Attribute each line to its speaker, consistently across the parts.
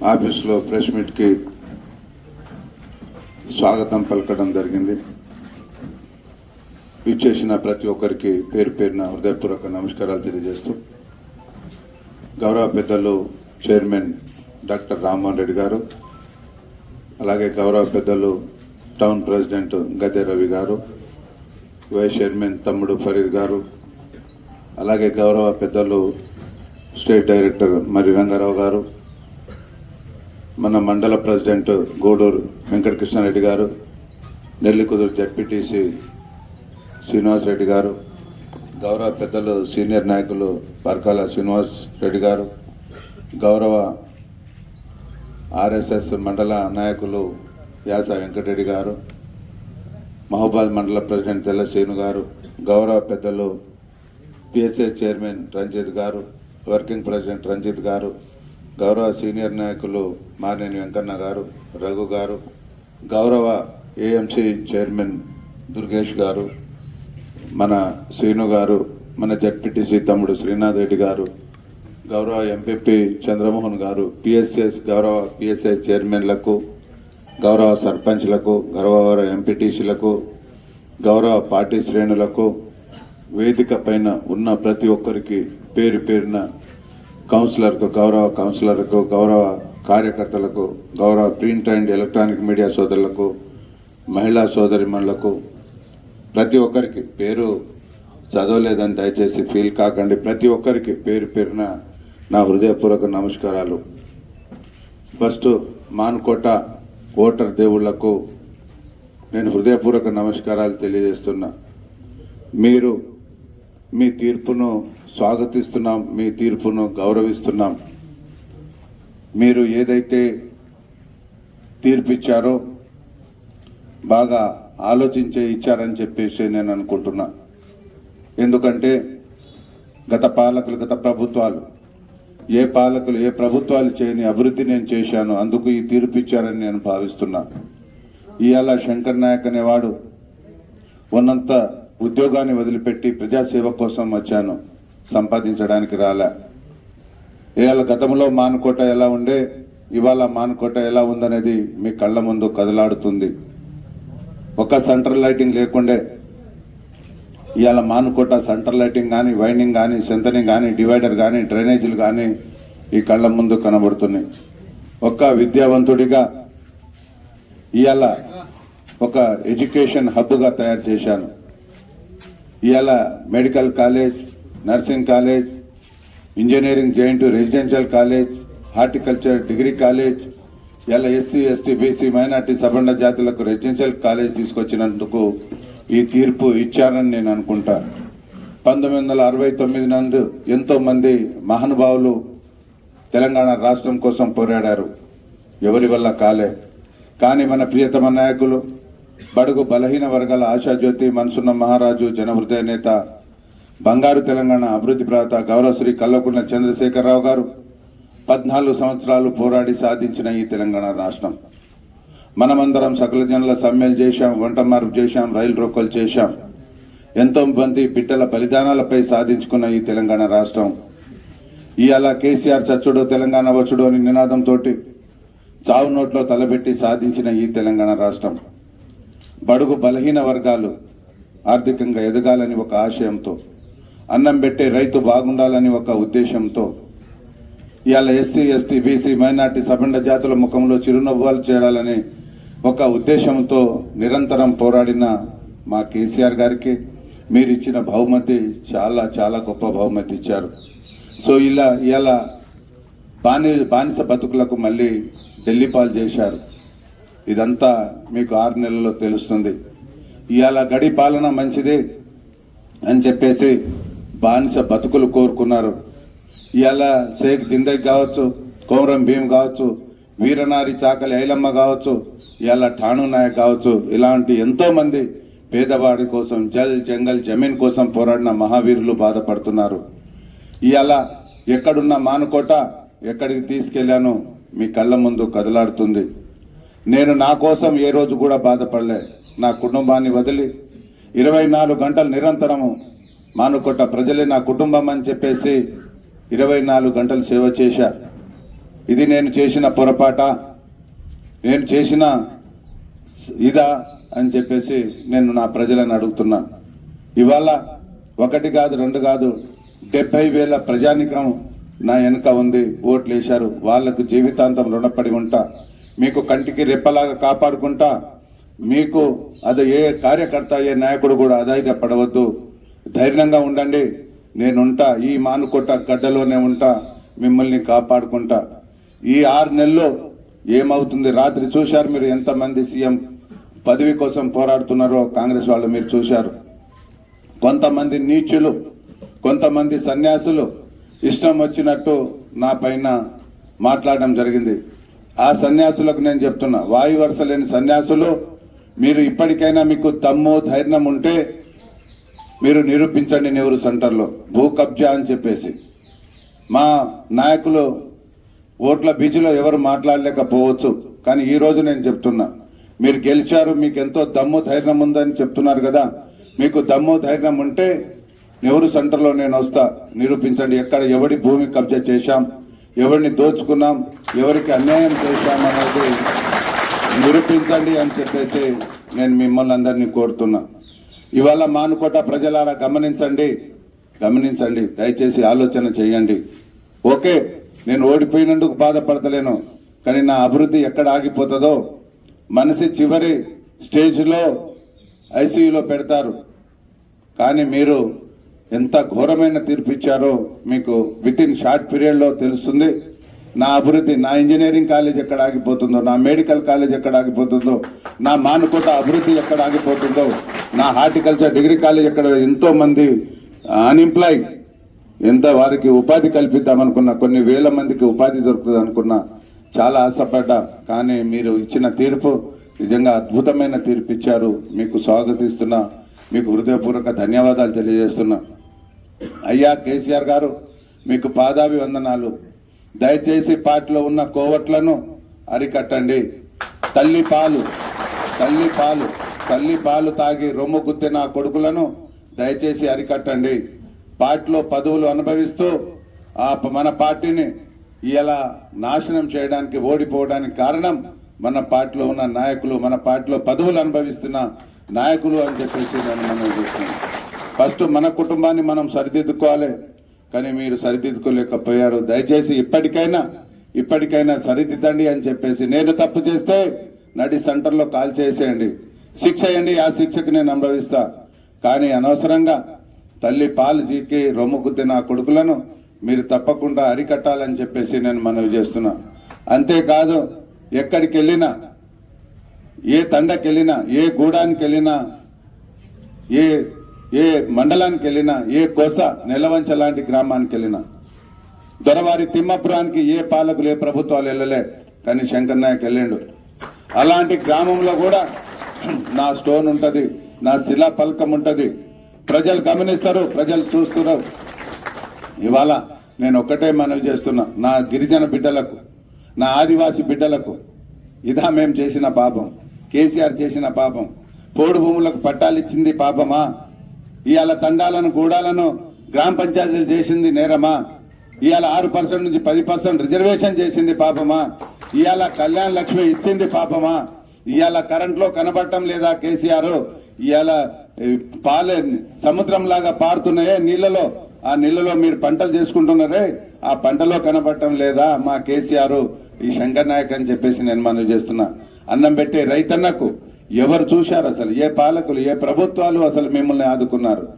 Speaker 1: ఆఫీస్లో ప్రెస్ మీట్కి స్వాగతం పలకడం జరిగింది. ఇచ్చేసిన ప్రతి ఒక్కరికి పేరు పేరున హృదయపూర్వక నమస్కారాలు తెలియజేస్తూ గౌరవ పెద్దలు చైర్మన్ డాక్టర్ రామ్మోహన్ రెడ్డి గారు అలాగే గౌరవ పెద్దలు టౌన్ ప్రెసిడెంట్ గద్దె రవి గారు వైస్ చైర్మన్ తమ్ముడు ఫరీద్ గారు అలాగే గౌరవ పెద్దలు స్టేట్ డైరెక్టర్ మరి రంగారావు గారు మన మండల ప్రెసిడెంట్ గూడూరు వెంకటకృష్ణారెడ్డి గారు నెల్లికుదురు జడ్పీటీసీ శ్రీనివాస్ రెడ్డి గారు గౌరవ పెద్దలు సీనియర్ నాయకులు పరకాల శ్రీనివాస్ రెడ్డి గారు గౌరవ ఆర్ఎస్ఎస్ మండల నాయకులు వ్యాస వెంకటరెడ్డి గారు మహబాద్ మండల ప్రెసిడెంట్ తెల్ల శ్రీను గారు గౌరవ పెద్దలు పిఎస్ఎస్ చైర్మన్ రంజిత్ గారు వర్కింగ్ ప్రెసిడెంట్ రంజిత్ గారు గౌరవ సీనియర్ నాయకులు మానేని వెంకన్న గారు రఘు గారు గౌరవ ఏఎంసీ చైర్మన్ దుర్గేష్ గారు మన శ్రీను గారు మన జడ్పీటీసీ తమ్ముడు శ్రీనాథ్ రెడ్డి గారు గౌరవ ఎంపీపీ చంద్రమోహన్ గారు పిఎస్ఎస్ గౌరవ పిఎస్ఎస్ చైర్మన్లకు గౌరవ సర్పంచ్లకు గౌరవ ఎంపీటీసీలకు గౌరవ పార్టీ శ్రేణులకు వేదిక పైన ఉన్న ప్రతి ఒక్కరికి పేరు పేరున కౌన్సిలర్కు గౌరవ కౌన్సిలర్కు గౌరవ కార్యకర్తలకు గౌరవ ప్రింట్ అండ్ ఎలక్ట్రానిక్ మీడియా సోదరులకు మహిళా సోదరిమణులకు ప్రతి ఒక్కరికి పేరు చదవలేదని దయచేసి ఫీల్ కాకండి. ప్రతి ఒక్కరికి పేరు పేరున నా హృదయపూర్వక నమస్కారాలు. ఫస్ట్ మాన్కోట ఓటర్ దేవుళ్ళకు నేను హృదయపూర్వక నమస్కారాలు తెలియజేస్తున్నా. మీరు మీ తీర్పును స్వాగతిస్తున్నాం మీ తీర్పును గౌరవిస్తున్నాం. మీరు ఏదైతే తీర్పిచ్చారో బాగా ఆలోచించే ఇచ్చారని చెప్పేసి నేను అనుకుంటున్నా. ఎందుకంటే గత పాలకులు గత ప్రభుత్వాలు ఏ పాలకులు ఏ ప్రభుత్వాలు చేయని అభివృద్ధి నేను చేశాను అందుకు ఈ తీర్పు ఇచ్చారని నేను భావిస్తున్నా. ఇవాళ శంకర్ నాయక్ అనేవాడు ఉన్నంత ఉద్యోగాన్ని వదిలిపెట్టి ప్రజాసేవ కోసం వచ్చాను. సంపాదించడానికి రాలే. ఇవాళ గతంలో మానుకోట ఎలా ఉండే ఇవాళ మానుకోట ఎలా ఉందనేది మీ కళ్ళ ముందు కదలాడుతుంది. ఒక సెంటర్ లైటింగ్ లేకుండే ఇవాళ మానుకోట సెంటర్ లైటింగ్ కానీ వైండింగ్ కానీ సెంతనింగ్ కానీ డివైడర్ కానీ డ్రైనేజీలు కానీ ఈ కళ్ళ ముందు కనబడుతున్నాయి. ఒక్క విద్యావంతుడిగా ఇవాళ ఒక ఎడ్యుకేషన్ హబ్గా తయారు చేశాను. ఇవాళ medical college nursing college engineering joint residential college horticulture degree college ఇలా ఎస్సీ ఎస్టీ బీసీ మైనార్టీ సబండ జాతులకు రెసిడెన్షియల్ కాలేజ్ తీసుకొచ్చినందుకు ఈ తీర్పు ఇచ్చారని నేను అనుకుంటా. పంతొమ్మిది వందల అరవై తొమ్మిది నందు ఎంతో మంది మహానుభావులు తెలంగాణ రాష్ట్రం కోసం పోరాడారు. ఎవరి వల్ల కాలే. కానీ మన ప్రియతమ నాయకులు బడుగు బలహీన వర్గాల ఆశాజ్యోతి మనసున్న మహారాజు జనహృదయ నేత బంగారు తెలంగాణ అభివృద్ధి ప్రాత గౌరవశ్రీ కల్లకుండ చంద్రశేఖరరావు గారు పద్నాలుగు సంవత్సరాలు పోరాడి సాధించిన ఈ తెలంగాణ రాష్ట్రం. మనమందరం సకల జనుల సమ్మెలు చేశాం వంట మార్పు చేశాం రైలు రోకోలు చేశాం. ఎంతో మంది బిడ్డల బలిదానాలపై సాధించుకున్న ఈ తెలంగాణ రాష్ట్రం. ఇవాళ కేసీఆర్ చచ్చుడు తెలంగాణ వచ్చుడు అని నినాదంతో చావు నోట్లో తలబెట్టి సాధించిన ఈ తెలంగాణ రాష్ట్రం. బడుగు బలహీన వర్గాలు ఆర్థికంగా ఎదగాలని ఒక ఆశయంతో అన్నం పెట్టే రైతు బాగుండాలని ఒక ఉద్దేశంతో ఇవాళ ఎస్సీ ఎస్టీ బీసీ మైనార్టీ సబండ జాతుల ముఖంలో చిరునవ్వాలు చేయాలని ఒక ఉద్దేశంతో నిరంతరం పోరాడిన మా కేసీఆర్ గారికి మీరు ఇచ్చిన బహుమతి చాలా చాలా గొప్ప బహుమతి ఇచ్చారు. సో ఇలా ఇలా బాని బానిస బతుకులకు మళ్ళీ ఢిల్లీ పాలు చేశారు. ఇదంతా మీకు ఆరు నెలల్లో తెలుస్తుంది. ఇవాళ గడి పాలన మంచిది అని చెప్పేసి బానిస బతుకులు కోరుకున్నారు. ఇవాళ షేక్ జిందగ్ కావచ్చు కోమరం భీమ్ కావచ్చు వీరనారి చాకలి ఐలమ్మ కావచ్చు ఇవాళ ఠాణు నాయక్ కావచ్చు ఇలాంటి ఎంతోమంది పేదవాడి కోసం జల్ జంగల్ జమీన్ కోసం పోరాడిన మహావీరులు బాధపడుతున్నారు. ఇవాళ ఎక్కడున్న మానుకోట ఎక్కడికి తీసుకెళ్ళానో మీ కళ్ళ ముందు కదలాడుతుంది. నేను నా కోసం ఏ రోజు కూడా బాధపడలే. నా కుటుంబాన్ని వదిలి ఇరవై నాలుగు గంటలు నిరంతరము మానుకొట్ట ప్రజలే నా కుటుంబం అని చెప్పేసి ఇరవై నాలుగు గంటలు సేవ చేశా. ఇది నేను చేసిన పొరపాట. నేను చేసిన ఇదా అని చెప్పేసి నేను నా ప్రజలను అడుగుతున్నా. ఇవాళ ఒకటి కాదు రెండు కాదు డెబ్బై వేల ప్రజానికం నా వెనుక ఉంది ఓట్లు వేశారు వాళ్ళకు జీవితాంతం రుణపడి ఉంటా. మీకు కంటికి రెప్పలాగా కాపాడుకుంటా మీకు అది ఏ కార్యకర్త ఏ నాయకుడు కూడా అధైర్యపడవద్దు ధైర్యంగా ఉండండి. నేనుంటా ఈ మానుకోట గడ్డలోనే ఉంటా మిమ్మల్ని కాపాడుకుంటా. ఈ ఆరు నెలల్లో ఏమవుతుంది? రాత్రి చూశారు మీరు ఎంతమంది సీఎం పదవి కోసం పోరాడుతున్నారో కాంగ్రెస్ వాళ్ళు మీరు చూశారు. కొంతమంది నీచులు కొంతమంది సన్యాసులు ఇష్టం వచ్చినట్టు నా పైన మాట్లాడడం జరిగింది. ఆ సన్యాసులకు నేను చెప్తున్నా వాయు వరుస లేని సన్యాసులు మీరు ఇప్పటికైనా మీకు తమ్ము ధైర్యం ఉంటే మీరు నిరూపించండి నెహ్రూ సెంటర్లో భూ కబ్జా అని చెప్పేసి. మా నాయకులు ఓట్ల బీచ్లో ఎవరు మాట్లాడలేకపోవచ్చు కానీ ఈ రోజు నేను చెప్తున్నా మీరు గెలిచారు మీకు ఎంతో దమ్ము ధైర్యం ఉందని చెప్తున్నారు కదా మీకు దమ్ము ధైర్యం ఉంటే నెహ్రూ సెంటర్లో నేను వస్తా నిరూపించండి ఎక్కడ ఎవడి భూమి కబ్జా చేశాం ఎవరిని దోచుకున్నాం ఎవరికి అన్యాయం చేశాం అనేది నిరూపించండి అని చెప్పేసి నేను మిమ్మల్ని అందరినీ కోరుతున్నా. ఇవాళ మానుకోట ప్రజలారా గమనించండి గమనించండి దయచేసి ఆలోచన చేయండి. ఓకే నేను ఓడిపోయినందుకు బాధపడతలేను కానీ నా అభివృద్ధి ఎక్కడ ఆగిపోతుందో మనిషి చివరి స్టేజ్లో ఐసీయూలో పెడతారు. కానీ మీరు ఎంత ఘోరమైన తీర్పు ఇచ్చారో మీకు విత్ ఇన్ షార్ట్ పీరియడ్లో తెలుస్తుంది. నా అభివృద్ధి నా ఇంజనీరింగ్ కాలేజ్ ఎక్కడ ఆగిపోతుందో నా మెడికల్ కాలేజ్ ఎక్కడ ఆగిపోతుందో నా మానుకోట అభివృద్ధి ఎక్కడ ఆగిపోతుందో నా హార్టికల్చర్ డిగ్రీ కాలేజ్ ఎక్కడ ఎంతో మంది అన్ఎంప్లాయ్ ఎంత వారికి ఉపాధి కల్పిద్దామనుకున్నా కొన్ని వేల మందికి ఉపాధి దొరుకుతుంది అనుకున్నా చాలా ఆశపడ్డా. కానీ మీరు ఇచ్చిన తీర్పు నిజంగా అద్భుతమైన తీర్పు ఇచ్చారు. మీకు స్వాగతిస్తున్నా. మీకు హృదయపూర్వక ధన్యవాదాలు తెలియజేస్తున్నా. అయ్యా కేసీఆర్ గారు మీకు పాదాభివందనాలు. దయచేసి పార్టీలో ఉన్న కోవట్లను అరికట్టండి. తల్లి పాలు తల్లి పాలు తల్లి పాలు తాగి రొమ్ము గుద్దిన కొడుకులను దయచేసి అరికట్టండి. పార్టీలో పదవులు అనుభవిస్తూ ఆ మన పార్టీని ఇలా నాశనం చేయడానికి ఓడిపోవడానికి కారణం మన పార్టీలో ఉన్న నాయకులు మన పార్టీలో పదవులు అనుభవిస్తున్న నాయకులు అని చెప్పేసి నేను మనం చూస్తున్నాను. ఫస్ట్ మన కుటుంబాన్ని మనం సరిదిద్దుకోవాలి. కానీ మీరు సరిదిద్దుకోలేకపోయారు. దయచేసి ఇప్పటికైనా ఇప్పటికైనా సరిదిద్దండి అని చెప్పేసి నేను తప్పు చేస్తే నడి సెంటర్లో కాల్ చేసేయండి. శిక్ష అయ్యండి ఆ శిక్షకు నేను అనుభవిస్తా కానీ అనవసరంగా తల్లి పాలు చీకి రొమ్ము నా కొడుకులను మీరు తప్పకుండా అరికట్టాలని చెప్పేసి నేను మనవి చేస్తున్నా. అంతేకాదు ఎక్కడికి వెళ్ళినా ఏ తండకి వెళ్ళినా ఏ గూడానికి వెళ్ళినా ఏ ఏ మండలానికి వెళ్ళినా ఏ కోస నెలవంచ లాంటి గ్రామానికి వెళ్ళినా దొరవారి తిమ్మపురానికి ఏ పాలకులు ఏ ప్రభుత్వాలు వెళ్ళలే కానీ శంకర్ నాయక్ వెళ్ళిండు. అలాంటి గ్రామంలో కూడా నా స్టోన్ ఉంటుంది నా శిలా పలకం ఉంటుంది. ప్రజలు గమనిస్తారు ప్రజలు చూస్తున్నారు ఇవాళ నేను ఒక్కటే మనవి చేస్తున్నా నా గిరిజన బిడ్డలకు నా ఆదివాసి బిడ్డలకు ఇదా మేము చేసిన పాపం కేసీఆర్ చేసిన పాపం పోడు భూములకు పట్టాలిచ్చింది పాపమా? ఇవాళ తండాలను గూడాలను గ్రామ పంచాయతీలు చేసింది నేరమా? ఇవాళ ఆరు పర్సెంట్ నుంచి పది పర్సెంట్ రిజర్వేషన్ చేసింది పాపమా? ఇవాళ కళ్యాణ్ లక్ష్మి ఇచ్చింది పాపమా? ఇవాళ కరెంట్లో కనబడటం లేదా కేసీఆర్? ఇవాళ పాలే సముద్రం లాగా పారుతున్నాయే నీళ్ళలో. ఆ నీళ్ళలో మీరు పంటలు చేసుకుంటున్నారే? ఆ పంటలో కనబడటం లేదా మా కేసీఆర్? ఈ శంకర్ నాయక్ అని చెప్పేసి నేను మనవి చేస్తున్నా. అన్నం పెట్టే రైతన్నకు ఎవరు చూశారు అసలు? ఏ పాలకులు ఏ ప్రభుత్వాలు అసలు మిమ్మల్ని ఆదుకున్నారు?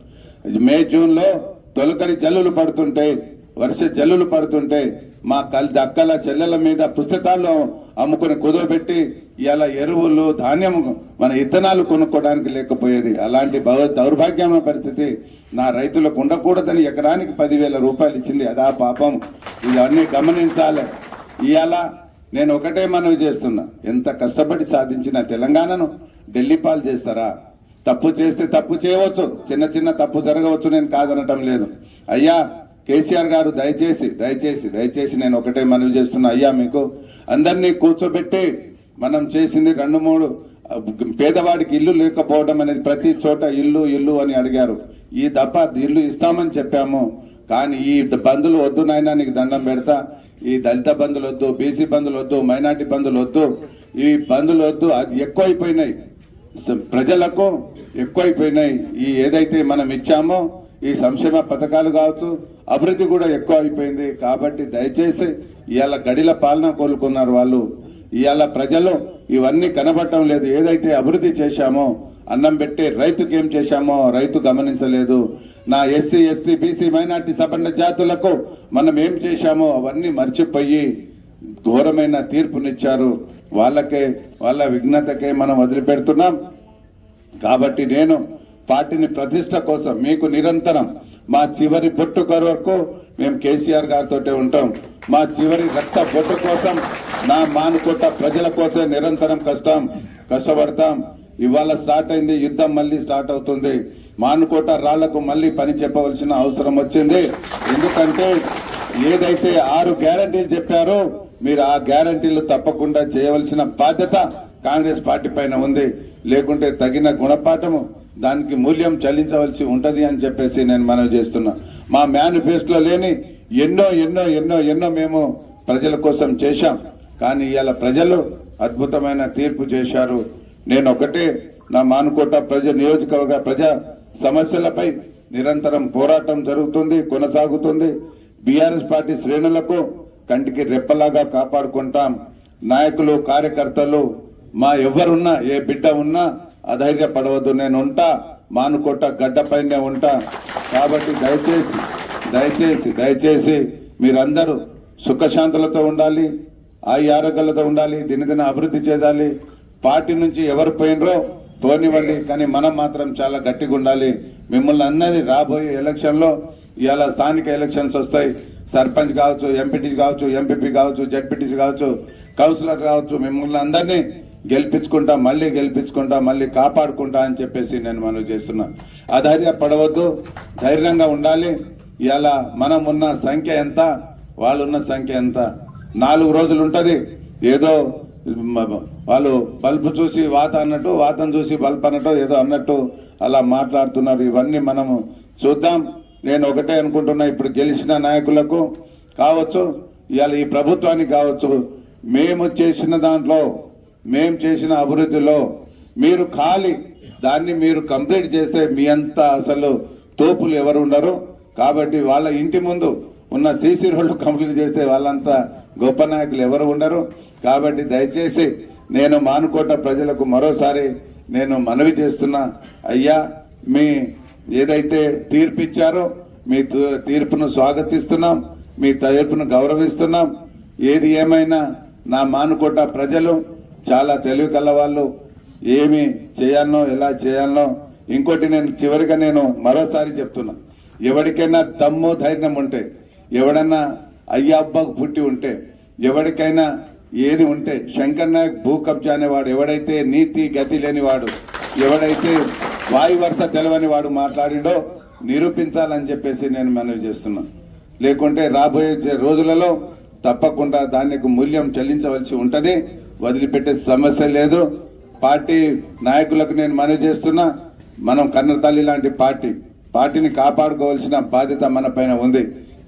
Speaker 1: మే జూన్లో తొలకరి జల్లులు పడుతుంటే వర్ష జల్లులు పడుతుంటే మా కల్ అక్కల చెల్లెల మీద పుస్తకాల్లో అమ్ముకుని కుదవబెట్టి ఇలా ఎరువులు ధాన్యం మన ఇత్తనాలు కొనుక్కోవడానికి లేకపోయేది. అలాంటి దౌర్భాగ్యమైన పరిస్థితి నా రైతులకు ఉండకూడదని ఎకరానికి పదివేల రూపాయలు ఇచ్చింది. అదా పాపం. ఇవన్నీ గమనించాలి. ఇవాళ నేను ఒకటే మనవి చేస్తున్నా. ఎంత కష్టపడి సాధించిన తెలంగాణను ఢిల్లీ పాలు చేస్తారా? తప్పు చేస్తే తప్పు చేయవచ్చు. చిన్న చిన్న తప్పు జరగవచ్చు నేను కాదనటం లేదు. అయ్యా కేసీఆర్ గారు దయచేసి దయచేసి దయచేసి నేను ఒకటే మనవి చేస్తున్నా. అయ్యా మీకు అందరినీ కూర్చోబెట్టి మనం చేసింది రెండు మూడు పేదవాడికి ఇల్లు లేకపోవడం అనేది ప్రతి చోట ఇల్లు ఇల్లు అని అడిగారు. ఈ దప్ప ఇల్లు ఇస్తామని చెప్పాము. కానీ ఈ బంధులు వద్దు నాయనా నీకు దండం పెడతా. ఈ దళిత బంధులు వద్దు బీసీ బంధులు వద్దు మైనార్టీ బంధులు వద్దు. ఈ బంధులు వద్దు అది ఎక్కువైపోయినాయి. ప్రజలకు ఎక్కువైపోయినాయి. ఈ ఏదైతే మనం ఇచ్చామో ఈ సంక్షేమ పథకాలు కావచ్చు అభివృద్ధి కూడా ఎక్కువ అయిపోయింది కాబట్టి దయచేసి ఇవాళ గడిల పాలన కోలుకున్నారు వాళ్ళు. ఇవాళ ప్రజలు ఇవన్నీ కనబడటం లేదు. ఏదైతే అభివృద్ధి చేశామో అన్నం పెట్టి రైతుకి ఏం చేశామో రైతు గమనించలేదు. నా ఎస్సీ ఎస్టీ బీసీ మైనార్టీ సబర్ణ జాతులకు మనం ఏం చేశామో అవన్నీ మర్చిపోయి ఘోరమైన తీర్పునిచ్చారు. వాళ్ళకే వాళ్ళ విఘ్నతకే మనం వదిలిపెడుతున్నాం. కాబట్టి నేను పార్టీని ప్రతిష్ట కోసం మీకు నిరంతరం మా చివరి బొట్టు వరకు మేము కేసీఆర్ గారితో ఉంటాం. మా చివరి రక్త బొట్టు కోసం నా మానుకోట ప్రజల కోసం నిరంతరం కష్టం కష్టపడతాం. ఇవాళ స్టార్ట్ అయింది యుద్ధం మళ్ళీ స్టార్ట్ అవుతుంది. మానుకోట రాళ్ళకు మళ్ళీ పని చెప్పవలసిన అవసరం వచ్చింది. ఎందుకంటే ఏదైతే ఆరు గ్యారంటీలు చెప్పారో మీరు ఆ గ్యారంటీలు తప్పకుండా చేయవలసిన బాధ్యత కాంగ్రెస్ పార్టీ పైన ఉంది. లేకుంటే తగిన గుణపాఠము దానికి మూల్యం చెల్లించవలసి ఉంటది అని చెప్పేసి నేను మనవి చేస్తున్నా. మా మేనిఫెస్టోలో లేని ఎన్నో ఎన్నో ఎన్నో ఎన్నో మేము ప్రజల కోసం చేశాం. కానీ ఇవాళ ప్రజలు అద్భుతమైన తీర్పు చేశారు. నేను ఒకటే నా మానుకోట ప్రజ నియోజకవర్గ ప్రజా సమస్యలపై నిరంతరం పోరాటం జరుగుతుంది కొనసాగుతుంది. బీఆర్ఎస్ పార్టీ శ్రేణులకు కంటికి రెప్పలాగా కాపాడుకుంటాం. నాయకులు కార్యకర్తలు మా ఎవరున్నా ఏ బిడ్డ ఉన్నా అధైర్యపడవద్దు. నేను ఉంటా మానుకోట గడ్డపైనే ఉంటా. కాబట్టి దయచేసి దయచేసి దయచేసి మీరందరూ సుఖశాంతులతో ఉండాలి ఆయి ఆరోగ్యాలతో ఉండాలి దినదిన అభివృద్ధి చేయాలి. పార్టీ నుంచి ఎవరు పోయినరో పోనివ్వండి కానీ మనం మాత్రం చాలా గట్టిగా ఉండాలి. మిమ్మల్ని అన్నది రాబోయే ఎలక్షన్లో ఇవాళ స్థానిక ఎలక్షన్స్ వస్తాయి. సర్పంచ్ కావచ్చు ఎంపీటీ కావచ్చు ఎంపీపీ కావచ్చు జడ్పీటీసీ కావచ్చు కౌన్సిలర్ కావచ్చు మిమ్మల్ని అందరినీ గెలిపించుకుంటా మళ్ళీ గెలిపించుకుంటా మళ్ళీ కాపాడుకుంటా అని చెప్పేసి నేను మనవి చేస్తున్నా. అధైర్య పడవద్దు ధైర్యంగా ఉండాలి. ఇవాళ మనం ఉన్న సంఖ్య ఎంత వాళ్ళు ఉన్న సంఖ్య ఎంత? నాలుగు రోజులు ఉంటుంది. ఏదో వాళ్ళు బల్బు చూసి వాత అన్నట్టు వాతం చూసి బల్బ్ అన్నట్టు ఏదో అన్నట్టు అలా మాట్లాడుతున్నారు. ఇవన్నీ మనము చూద్దాం. నేను ఒకటే అనుకుంటున్నా ఇప్పుడు గెలిచిన నాయకులకు కావచ్చు ఇవాళ ఈ ప్రభుత్వానికి కావచ్చు మేము చేసిన దాంట్లో మేము చేసిన అభివృద్ధిలో మీరు ఖాళీ. దాన్ని మీరు కంప్లీట్ చేస్తే మీ అంతా అసలు తోపులు ఎవరు ఉండరు. కాబట్టి వాళ్ళ ఇంటి ముందు ఉన్న సీసీ రోడ్లు కంప్లీట్ చేస్తే వాళ్ళంతా గొప్ప నాయకులు ఎవరు ఉండరు. కాబట్టి దయచేసి నేను మానుకోట ప్రజలకు మరోసారి నేను మనవి చేస్తున్నా. అయ్యా మీ ఏదైతే తీర్పిచ్చారో మీ తీర్పును స్వాగతిస్తున్నాం మీ తీర్పును గౌరవిస్తున్నాం. ఏది ఏమైనా నా మానుకోట ప్రజలు చాలా తెలివి కలవాళ్ళు ఏమి చేయాలనో ఎలా చేయాలనో ఇంకోటి నేను చివరిగా నేను మరోసారి చెప్తున్నా. ఎవరికైనా దమ్ము ధైర్యం ఉంటే ఎవడన్నా అయ్యబ్బకు పుట్టి ఉంటే ఎవరికైనా ఏది ఉంటే శంకర్ నాయక్ భూ కబ్జా అనేవాడు ఎవడైతే నీతి గతి లేనివాడు ఎవడైతే వాయు వరుస తెలవని వాడు మాట్లాడిండో నిరూపించాలని చెప్పేసి నేను మనవి చేస్తున్నా. లేకుంటే రాబోయే రోజులలో తప్పకుండా దానికి మూల్యం చెల్లించవలసి ఉంటుంది. వదిలిపెట్టే సమస్య లేదు. పార్టీ నాయకులకు నేను మనవి చేస్తున్నా. మనం కన్న తల్లి లాంటి పార్టీ పార్టీని కాపాడుకోవాల్సిన బాధ్యత మన పైన ఉంది.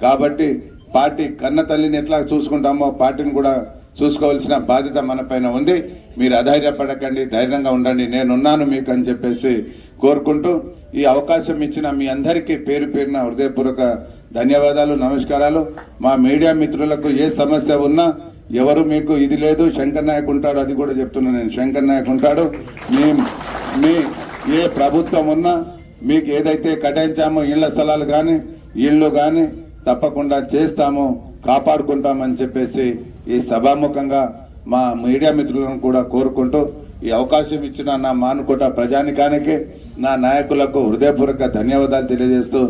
Speaker 1: కాబట్టి పార్టీ కన్న తల్లిని ఎట్లా చూసుకుంటామో పార్టీని కూడా చూసుకోవాల్సిన బాధ్యత మన పైన ఉంది. మీరు అధైర్యపడకండి ధైర్యంగా ఉండండి. నేనున్నాను మీకు అని చెప్పేసి కోరుకుంటూ ఈ అవకాశం ఇచ్చిన మీ అందరికీ పేరు పేరున హృదయపూర్వక ధన్యవాదాలు నమస్కారాలు. మా మీడియా మిత్రులకు ఏ సమస్య ఉన్నా ఎవరు మీకు ఇది లేదు శంకర్ నాయక్ ఉంటాడు అది కూడా చెప్తున్నాను నేను. శంకర్ నాయక్ ఉంటాడు. మీ మీ ఏ ప్రభుత్వం ఉన్నా మీకు ఏదైతే కేటాయించామో ఇళ్ళ స్థలాలు కానీ ఇళ్ళు కానీ తప్పకుండా చేస్తాము కాపాడుకుంటామని చెప్పేసి ఈ సభాముఖంగా మా మీడియా మిత్రులను కూడా కోరుకుంటూ ఈ అవకాశం ఇచ్చిన నా మానుకోట ప్రజానికానికి నా నాయకులకు హృదయపూర్వక ధన్యవాదాలు తెలియజేస్తూ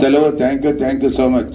Speaker 1: సెలవు. Thank you thank you so much.